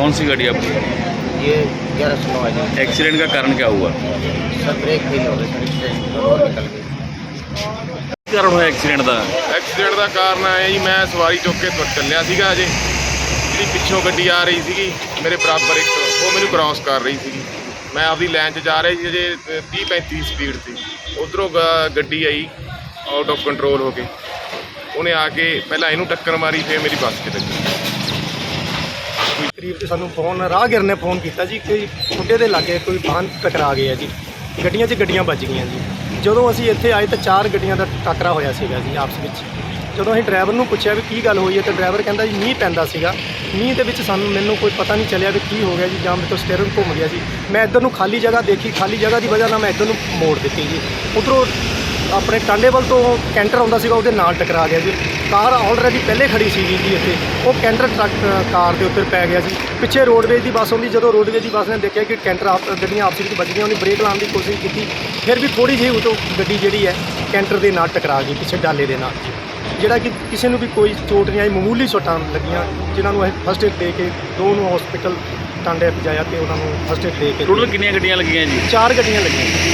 कौन सी गाड़ी आपकी ये ग्यारह सौ नौ है जी एक्सीडेंट का कारण क्या हुआ सर ब्रेक फेल हो गए सर इससे रोड निकल गई ਕਾਰਨ ਹੋਇਆ ਐਕਸੀਡੈਂਟ ਦਾ ਐਕਸੀਡੈਂਟ ਦਾ ਕਾਰਨ ਹੈ ਜੀ ਮੈਂ ਸਵਾਰੀ ਚੁੱਕ ਕੇ ਤੁਰ ਚੱਲਿਆ ਸੀਗਾ ਅਜੇ ਜਿਹੜੀ ਪਿੱਛੋਂ ਗੱਡੀ ਆ ਰਹੀ ਸੀਗੀ ਮੇਰੇ ਬਰਾਬਰ ਇੱਕ ਉਹ ਮੈਨੂੰ ਕ੍ਰਾਸ ਕਰ ਰਹੀ ਸੀਗੀ ਮੈਂ ਆਪਦੀ ਲਾਈਨ 'ਚ ਜਾ ਰਿਹਾ ਸੀ ਅਜੇ 30 35 ਦੀ ਸਪੀਡ ਸੀ ਉਧਰੋਂ ਗੱਡੀ ਆਈ ਆਊਟ ਆਫ ਕੰਟਰੋਲ ਹੋ ਕੇ ਉਹਨੇ ਆ ਕੇ ਪਹਿਲਾਂ ਇਹਨੂੰ ਟੱਕਰ ਮਾਰੀ ਫਿਰ ਮੇਰੀ ਬੱਸ 'ਚ ਲੱਗੀ ਕਰੀਬ ਤੇ ਸਾਨੂੰ ਫੋਨ ਰਾਹਗੀਰ ਨੇ ਫੋਨ ਕੀਤਾ ਜੀ ਕਿ ਖੁੱਡੇ ਦੇ ਲਾਗੇ ਕੋਈ ਵਾਹਨ ਟਕਰਾ ਗਿਆ ਜੀ। ਗੱਡੀਆਂ 'ਚ ਗੱਡੀਆਂ ਵੱਜ ਗਈਆਂ ਜੀ। ਜਦੋਂ ਅਸੀਂ ਇੱਥੇ ਆਏ ਤਾਂ ਚਾਰ ਗੱਡੀਆਂ ਦਾ ਟੱਕਰਾ ਹੋਇਆ ਸੀਗਾ ਜੀ ਆਪਸ ਵਿੱਚ। ਜਦੋਂ ਅਸੀਂ ਡਰਾਈਵਰ ਨੂੰ ਪੁੱਛਿਆ ਵੀ ਕੀ ਗੱਲ ਹੋਈ ਹੈ ਤਾਂ ਡਰਾਈਵਰ ਕਹਿੰਦਾ ਜੀ ਮੀਂਹ ਪੈਂਦਾ ਸੀਗਾ। ਮੀਂਹ ਦੇ ਵਿੱਚ ਸਾਨੂੰ ਮੈਨੂੰ ਕੋਈ ਪਤਾ ਨਹੀਂ ਚੱਲਿਆ ਵੀ ਕੀ ਹੋ ਗਿਆ ਜੀ, ਜਾਂ ਮੇਰੇ ਤੋਂ ਸਟੀਅਰਿੰਗ ਘੁੰਮ ਗਿਆ ਜੀ। ਮੈਂ ਇੱਧਰ ਨੂੰ ਖਾਲੀ ਜਗ੍ਹਾ ਦੇਖੀ, ਖਾਲੀ ਜਗ੍ਹਾ ਦੀ ਵਜ੍ਹਾ ਨਾਲ ਮੈਂ ਇੱਧਰ ਨੂੰ ਮੋੜ ਦਿੱਤੀ ਜੀ। ਉਧਰੋਂ ਆਪਣੇ ਟਾਂਡੇਵਲ ਤੋਂ ਕੈਂਟਰ ਆਉਂਦਾ ਸੀਗਾ ਉਹਦੇ ਨਾਲ ਟਕਰਾ ਗਿਆ ਜੀ ਕਾਰ ਆਲਰੇਡੀ ਪਹਿਲੇ ਖੜੀ ਸੀ ਜੀ ਇੱਥੇ। ਉਹ ਕੈਂਟਰ ਟਰੱਕ ਕਾਰ ਦੇ ਉੱਤੇ ਪੈ ਗਿਆ ਜੀ ਪਿੱਛੇ ਰੋਡਵੇਜ਼ ਦੀ ਬੱਸ ਆਉਂਦੀ ਜਦੋਂ ਰੋਡਵੇਜ਼ ਦੀ ਬੱਸ ਨੇ ਦੇਖਿਆ ਕਿ ਕੈਂਟਰ ਆਪ ਗੱਡੀਆਂ ਆਪਸ ਵਿੱਚ ਵੱਜ ਗਈਆਂ ਉਹਨੇ ਬ੍ਰੇਕ ਲਾਉਣ ਦੀ ਕੋਸ਼ਿਸ਼ ਕੀਤੀ। ਫਿਰ ਵੀ ਥੋੜੀ ਜਿਹੀ ਉਤੋਂ ਗੱਡੀ ਜਿਹੜੀ ਹੈ ਕੈਂਟਰ ਦੇ ਨਾਲ ਟਕਰਾ ਗਈ ਪਿੱਛੇ ਡਾਲੇ ਦੇ ਨਾਲ। ਜਿਹੜਾ ਕਿ ਕਿਸੇ ਨੂੰ ਵੀ ਕੋਈ ਚੋਟ ਨਹੀਂ ਆਈ ਮਾਮੂਲੀ ਸੱਟਾਂ ਲੱਗੀਆਂ ਜਿਨ੍ਹਾਂ ਨੂੰ ਅਸੀਂ ਫਸਟ ਏਡ ਦੇ ਕੇ ਦੋ ਨੂੰ ਹਸਪੀਟਲ ਟਾਂਡੇ ਪਹੁੰਚਾਇਆ ਤੇ ਉਹਨਾਂ ਨੂੰ ਫਸਟ ਏਡ ਦੇ ਕੇ ਟੋਟਲ ਕਿੰਨੀਆਂ ਗੱਡੀਆਂ ਲੱਗੀਆਂ ਜੀ? ਚਾਰ ਗੱਡੀਆਂ ਲੱਗੀਆਂ।